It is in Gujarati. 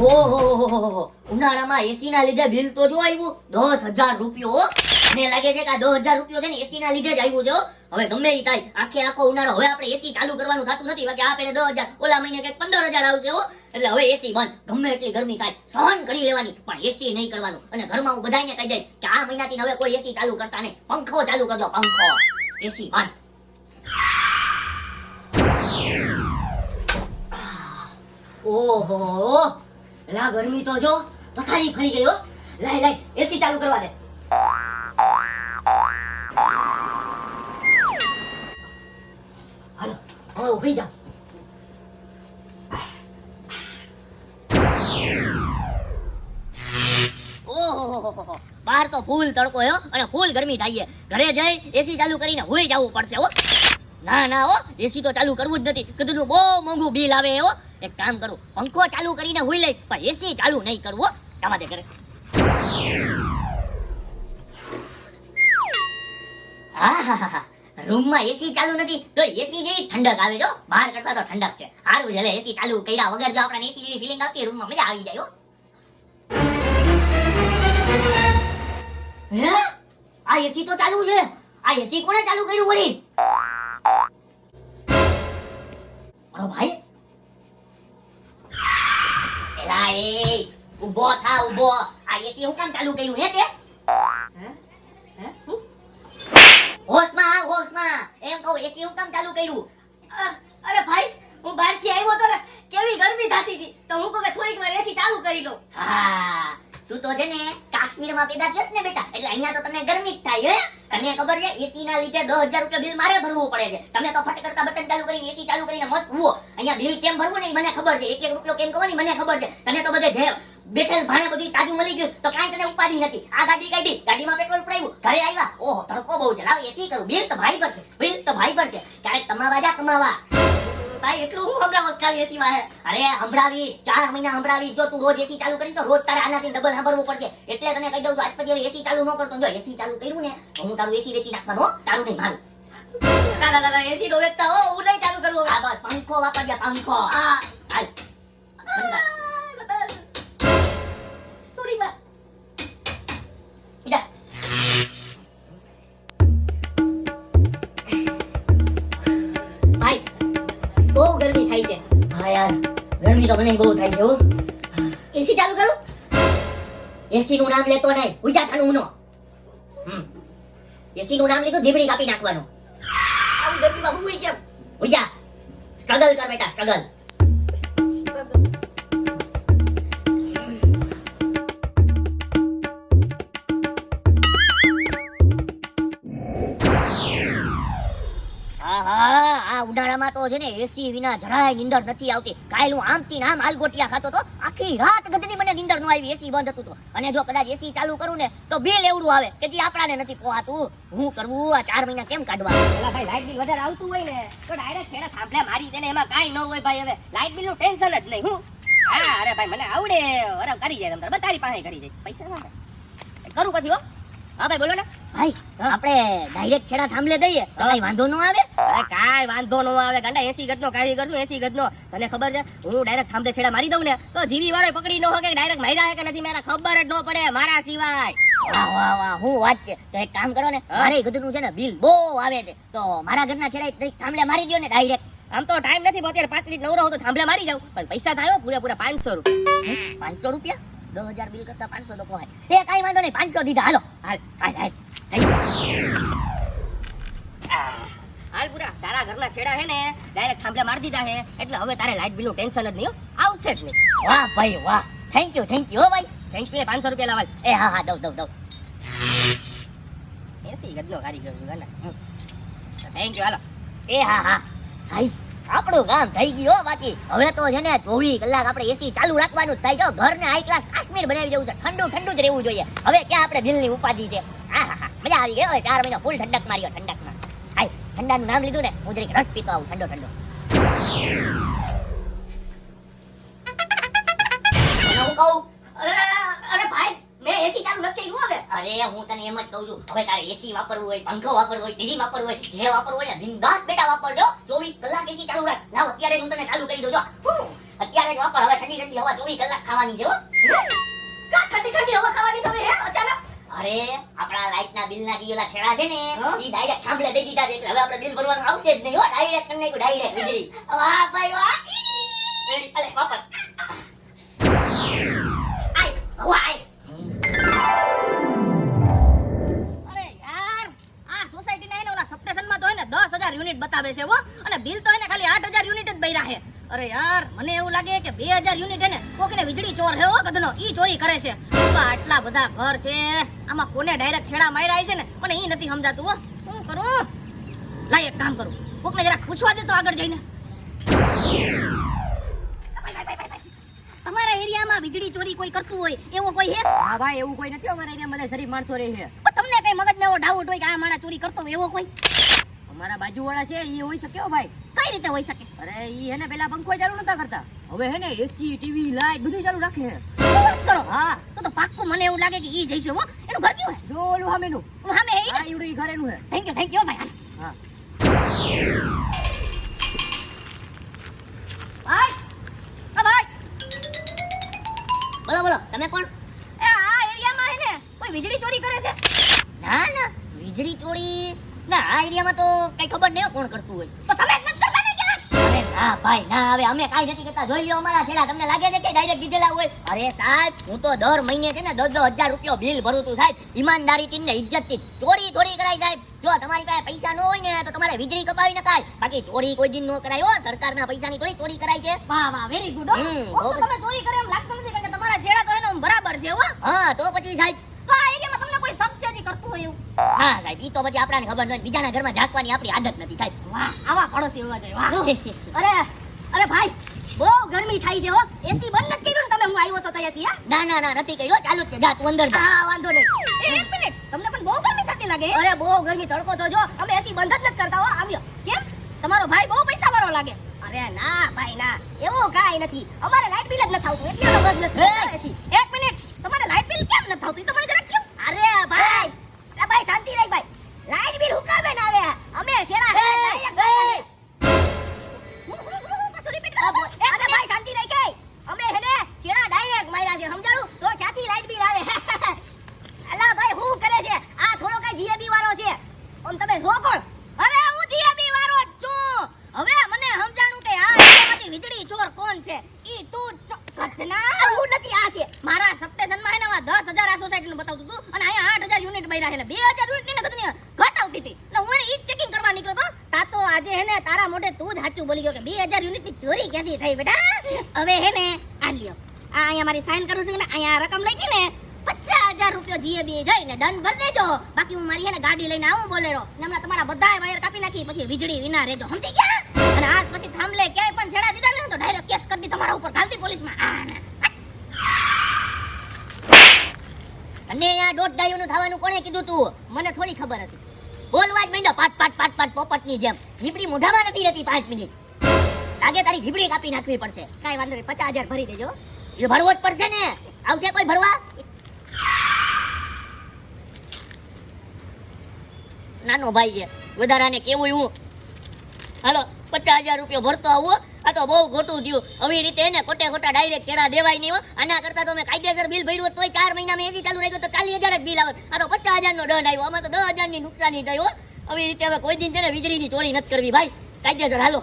ઉનાળામાં એસી ના લીધે બિલ તો જો આવ્યું, દસ હજાર રૂપિયો મને લાગે છે કે આ દસ હજાર રૂપિયો છે ને એસી ના લીધે જ આવ્યું છે હવે ગમે એ થાય, આખે આખો ઉનાળો, હવે આપણે એસી ચાલુ કરવાનું થતું નથી, બાકી આ પેલે દસ હજાર, ઓલા મહિને કંઈક પંદર હજાર આવશે એટલે હવે એસી બંધ, ગમે એટલી ગરમી થાય, સહન કરી લેવાની, પણ એસી નહીં કરવાનું. અને ઘરમાં હું બધાને કહી દઈશ કે આ મહિનાથી હવે કોઈ એસી ચાલુ કરતા નહીં. પંખો ચાલુ કરજો, પંખો. એસી બંધ. ઓહો લા, ગરમી તો જો, પથારી ફરી ગયો લાય લાય, એસી ચાલુ કરવા દે. હાલો, હવે ઊભી જા બહાર તો ફૂલ તડકો હો અને ફૂલ ગરમી થાય ઘરે જઈ એસી ચાલુ કરીને હોઈ જવું પડશે હો. ના ના, હો, એસી તો ચાલુ કરવું જ નથી. કીધું બહુ મોંઘું બિલ આવે હો. એક કામ કરું, પંખો ચાલુ કરીને હોઈ લઈશ, પણ એસી ચાલુ નહીં કરવો તમારે ઘરે. રૂમમાં એસી ચાલુ નથી, તો એસી જેવી ઠંડક આવે જો બહાર કરતા તો ઠંડક છે. સારું છે એસી ચાલુ કર્યા વગર જો આપણને એસી જેવી ફિલિંગ આવતી રૂમમાં મજા આવી જાય, હો. આ એસી તો ચાલુ છે. આ એસી કોણે ચાલુ કર્યું વળી? ભાઈ એલા એ ઊભો થા ઊભો આ એસી હું કામ ચાલુ કર્યું હે તે? હોશમાં હોશમાં. એમ કહું એસી હું કામ ચાલુ કર્યું? અરે ભાઈ હું બહારથી આવ્યો તો કેવી ગરમી થતી હતી. તો હું કહું કે થોડીક વાર એસી ચાલુ કરી લઉં. હા, તું તો છે ને કાશ્મીરમાં પેદા થયો ને બેટા. એટલે અહીંયા તો તમને ગરમી જ થાય, હે? તને ખબર છે એસી ના લીધે દસ હજાર રૂપિયા બિલ મારે ભરવું પડે છે. તમે તો ફટ કરતા બટન ચાલુ કરીને એસી ચાલુ કરીને મસ્ત હુઓ અહીંયા બિલ કેમ ભરવું ને મને ખબર છે. એક એક રૂપિયો કેમ કરવાની મને ખબર છે. તને તો બધે ઢેર બેઠેલ ભાણે બધી તાજું મળી ગયું. તો કાંઈ તને ઉપાધિ નથી. આ ગાડી કાઢી, ગાડીમાં પેટ્રોલ પુરાવ્યું ઘરે આવ્યા. ઓહો તડકો બહુ છે. લાવ એસી કરું. બિલ તો ભાઈ ભરશે. બિલ તો ભાઈ ભરશે. ક્યારેક તમાવા જા, કમાવા. ભાઈ એટલું હું હમણાં ખાલી એસી માં અરે સંભળાવી ચાર મહિના સંભળાવી જો તું રોજ એસી ચાલુ કરી તો રોજ તારે આનાથી ડબલ સાંભળવું પડશે. એટલે તને કહી દઉં છું આજ પછી એસી ચાલુ ન કરતો. જો એસી ચાલુ કર્યું ને તો હું તારું એસી વેચી નાખવાનો. તારું નહીં મારું. તારા ના એસી નો વેચતા હો હું નહીં ચાલુ કરવું પંખો વાપરજે પંખો. આ હાલ. તો મને બહુ થાય છે એસી ચાલુ કરું? એસી નું નામ લેતો નહીં ઉજા થાનું ઉનો. એસી નું નામ લીધું જીબડી કાપી નાખવાનું. આવું ગરમીમાં હું કેમ? ઉજા સ્ટ્રગલ કર બેટા સ્ટ્રગલ. ઉનાળામાં તો છે ને એસી વિના જરાય નીંદર નથી આવતી. કાલ હું આમ થી આમ આલગોટિયા ખાતો તો આખી રાત ગધની મને નીંદર ન આવી એસી બંધ હતું તો. અને જો કદાચ એસી ચાલુ કરું ને તો બિલ એવડું આવે કે જે આપણાને નથી પોહાતું. હું કરવું, આ ચાર મહિના કેમ કાઢવા? ભાઈ લાઇટ બિલ વધારે આવતું હોય ને, તો ડાયરેક્ટ છેડા થાંભલા મારી દે એમાં કાઈ ન હોય ભાઈ હવે. લાઇટ બિલનું ટેન્શન જ નહીં, હું. હા, અરે ભાઈ, મને આવડે. અરે કરી જાય તમ તારે પાસે કરી જાય. પૈસા કરું પછી હો. હા ભાઈ બોલો ને. ભાઈ આપણે ડાયરેક્ટ છેડા થાંભલે દઈએ તો કઈ વાંધો ન આવે? અરે કાઈ વાંધો ન આવે ગાંડા 80 ગજનો કારીગર છું 80 ગજનો. તને ખબર છે હું ડાયરેક્ટ થાંભલે છેડા મારી દઉં ને તો જીવી વાળો પકડી ન હોય કે ડાયરેક્ટ માર્યા હે કે નથી મારા ખબર જ ન પડે મારા સિવાય. વાહ વાહ વાહ હું વાત છે? તો એક કામ કરો ને મારે ગધનું છે ને બિલ બહુ આવે છે તો મારા ઘરના છેડા થાંભલે મારી દો ને ડાયરેક્ટ આમ તો ટાઈમ નથી અત્યારે પાંચ મિનિટ નવરો હતો થાંભલે મારી જાઉં પણ પૈસા થાય પૂરેપૂરા પૂરા પૂરા પાંચસો રૂપિયા. પાંચસો રૂપિયા? દસ હજાર બિલ કરતા પાંચસો તો પોહાય એ કઈ વાંધો નહીં, પાંચસો દીધા. હાલો, હાલ હાલ હાલ. હાલ પૂરા. તારા ઘરના છેડા હે ને ડાયરેક્ટ થાંભલે મારી દીધા હે. એટલે હવે તારે લાઇટ બિલનું ટેન્શન જ નહીં આવશે જ નહીં. વાહ ભાઈ, વાહ. થેન્ક યુ થેન્ક યુ ભાઈ. થેન્ક યુ પાંચસો રૂપિયા લાવાલ એ, હા હા, દઉં દઉં દઉં. એસી ગજનો કારીગર છું ગાંડા થેન્ક યુ હાલો. એ, હા હા. હાઈસ આપણું કામ થઈ ગયું બાકી. હવે તો છે ને ચોવીસ કલાક આપણે એસી ચાલુ રાખવાનું જ થાય જો ઘરને હાઈ ક્લાસ કાશ્મીર બનાવી દેવું છે. ઠંડુ ઠંડુ જ રહેવું જોઈએ. હવે ક્યાં આપણે બિલની ઉપાધિ છે? હા મજા આવી ગઈ હવે ચાર મહિના ફૂલ ઠંડક માર્યો ઠંડકમાં. હાય, ઠંડાનું નામ લીધું ને? હું જરીક રસ પીતો આવું, ઠંડો ઠંડો. હું કહું મેં એસી ચાલુ નથી કર્યું હવે. અરે હું તને એમ જ કહું છું. હવે તારે એસી વાપરવું હોય પંખો વાપરવો હોય ટીવી વાપરવું હોય જે વાપરવું હોય ને બિંદાસ બેટા વાપરજો. ચોવીસ કલાક એસી ચાલુ રાખ લાવ અત્યારે હું તને ચાલુ કરી દઉં. જો. અત્યારે જ વાપર. હવે ઠંડી ઠંડી હવા ચોવીસ કલાક ખાવાની છે હો. કા ઠંડી ઠંડી હવા ખાવાની છે હે અચાનક? અરે આપણા લાઈટ ના બિલ ના જે ઓલા છેડા છે ને એ ડાયરેક્ટ થાંભલે દઈ દીધા છે. એટલે હવે આપણે બિલ ભરવાનું આવશે જ નહીં હો. ડાયરેક્ટ કરી નાખ્યું ડાયરેક્ટ વીજળી. વાહ ભાઈ વાહ. અલે વાપર. આય હવા આય. યુનિટ બતાવે છે હો. અને બિલ તો એને ખાલી આઠ હજાર યુનિટ જ બૈરા છે. અરે યાર મને એવું લાગે કે બે હજાર યુનિટ હે ને કોકને વીજળી ચોર છે હો કદનો ઈ ચોરી કરે છે. આટલા બધા ઘર છે. આમાં કોને ડાયરેક્ટ છેડા માર્યા છે ને? મને ઈ નથી સમજાતું હો. શું કરું? લાય એક કામ કરું. કોકને જરા પૂછવા દે તો આગળ જઈને. તમારા એરિયામાં વીજળી ચોરી કોઈ કરતું હોય એવો કોઈ હે હા ભાઈ એવું કોઈ નથી અમારા એરિયામાં બધા શરીફ માણસો રહે છે. પણ તમને કઈ મગજમાં એવો ડાઉટ હોય કે આ માણસ ચોરી કરતો એવો કોઈ? અમારા બાજુવાળા છે એ હોઈ શકે ભાઈ? કઈ રીતે હોઈ શકે? અરે એ હે ને પેલા પંખો ચાલુ નતા કરતા. હવે હે ને એસી ટીવી લાઈટ બધું ચાલુ રાખે વાત કરો. હા. તો તો પાક્કું મને એવું લાગે કે એ જઈશે હો. એનું ઘર કયું જો ઓલું સામેનું ઓલું સામે હે હા એવડું ઘર એનું હે. થેન્ક યુ થેન્ક યુ ભાઈ. હા. ભાઈ. ભાઈ. બોલો બોલો. તમે કોણ એ આ એરિયામાં હે ને કોઈ વીજળી ચોરી કરે છે ના ના વીજળી ચોરી ના આ એરિયામાં તો કઈ ખબર નહીં કોણ કરતું હોય. તો તમે જ નથી કરતા ને અરે ના ભાઈ ના હવે અમે કાંઈ નથી કરતા જોઈ લો અમારા છેલા તમને લાગે છે કે ડાયરેક્ટ દીધેલા હોય? અરે સાહેબ હું તો દર મહિને છે ને દસ દસ હજાર રૂપિયો બિલ ભરું છું સાહેબ. ઈમાનદારીથી ને ઇજ્જતથી ચોરી થોડી કરાય સાહેબ. જો તમારી પાસે પૈસા ન હોય ને તો તમારે વીજળી કપાવી નખાય. બાકી ચોરી કોઈ દિન ન કરાય હો. સરકારના પૈસાની થોડી ચોરી કરાય છે. વાહ વાહ વેરી ગુડ હો. તમે ચોરી કરે એમ લાગતું નથી કે તમારા છેડા તો એનો બરાબર છે હો. હા તો પછી સાહેબ જે કરતું હોય એવું. હા સાહેબ ઈ તો પછી આપણાને ખબર નથી બીજાના ઘરમાં ઝાંકવાની આપણી આદત નથી સાહેબ. વાહ આવા પડોશી હોવા જોઈએ વાહ. અરે અરે ભાઈ બહુ ગરમી થાય છે હો. એસી બંધ નથી કર્યું તમે? હું આવ્યો તો ત્યાંથી હા? ના ના ના નથી કર્યો ચાલુ છે જા તું અંદર જા. હા વાંધો નહીં. એક મિનિટ. તમને પણ બહુ ગરમી થતી લાગે? અરે બહુ ગરમી તડકો તો જો. અમે એસી બંધ જ નથી કરતા હો. આવ્યો કેમ? તમારો ભાઈ બહુ પૈસા વાળો લાગે. અરે ના ભાઈ ના. એવું કાઈ નથી. અમારે લાઈટ બિલ જ નથી આવતું. એટલે અમે બંધ નથી. એસી. એક ઓમ તમે કોણ? અરે હું જીએબી વાળો જ છું. હવે મને સમજાણું કે આ એમાંથી વીજળી ચોર કોણ છે? ઈ તું કચના હું નથી આ છે. મારા સબસ્ટેશનમાં હે એના આવા 10000 આ સોસાયટીનું બતાવતું તું અને અહીંયા 8000 યુનિટ બૈરા છે ને 2000 યુનિટ ને ગતની ઘટાવતી હતી. ને હું એને ઈ ચેકિંગ કરવા નીકળ્યો તો તા તો આજે હે ને તારા મોઢે તું જ સાચું બોલી ગયો કે 2000 યુનિટની ચોરી ક્યાંથી થઈ બેટા? હવે હે ને આ લ્યો. આ અહીંયા મારી સાઈન કરું છું ને અહીંયા રકમ લખી ને હજાર રૂપિયો જીએબી જઈને દંડ ભરી દેજો. બાકી હું મારી હે ગાડી લઈને આવું બોલેરો. ને હમણાં તમારા બધા વાયર કાપી નાખી પછી વીજળી વિના રહેજો. સમજી ગયા? અને આજ પછી થાંભલે ક્યાંય પણ છેડા દીધા ને તો ડાયરેક્ટ કેસ કરી દી તમારા ઉપર. ગાંધી પોલીસમાં. અને આ દોઢ ડાયુનું થવાનું કોણે કીધું તું? મને થોડી ખબર હતી. બોલવા જ માંડ્યો પાંચ પાંચ પાંચ પોપટ પોપટની જેમ. ઝીપડી મોઢામાં નથી રહેતી પાંચ મિનિટ. લાગે તારી ઝીપડી કાપી નાખવી પડશે. કાંઈ વાંધો નહીં પચાસ હજાર ભરી દેજો. એ ભરવો જ પડશે ને. આવશે કોઈ ભરવા? નાનો ભાઈ છે. વધારાને કેવું હું હાલો, પચાસ હજાર રૂપિયા ભરતો આવો આ તો બહુ ખોટું થયું. આવી રીતે એને ખોટે ખોટા ડાયરેક્ટ ચેડા દેવાય નહીં આના કરતા તો મેં કાયદેસર બિલ ભર્યું તોય ચાર મહિનામાં એસી ચાલુ રાખ્યો તો ચાલીસ હજાર જ બિલ આવે. આ તો પચાસ હજારનો દંડ આવ્યો. આમાં તો દસ હજારની નુકસાની થઈ હો. આવી રીતે હવે કોઈ દિન છે ને વીજળીની ચોરી નથી કરવી ભાઈ. કાયદેસર હાલો.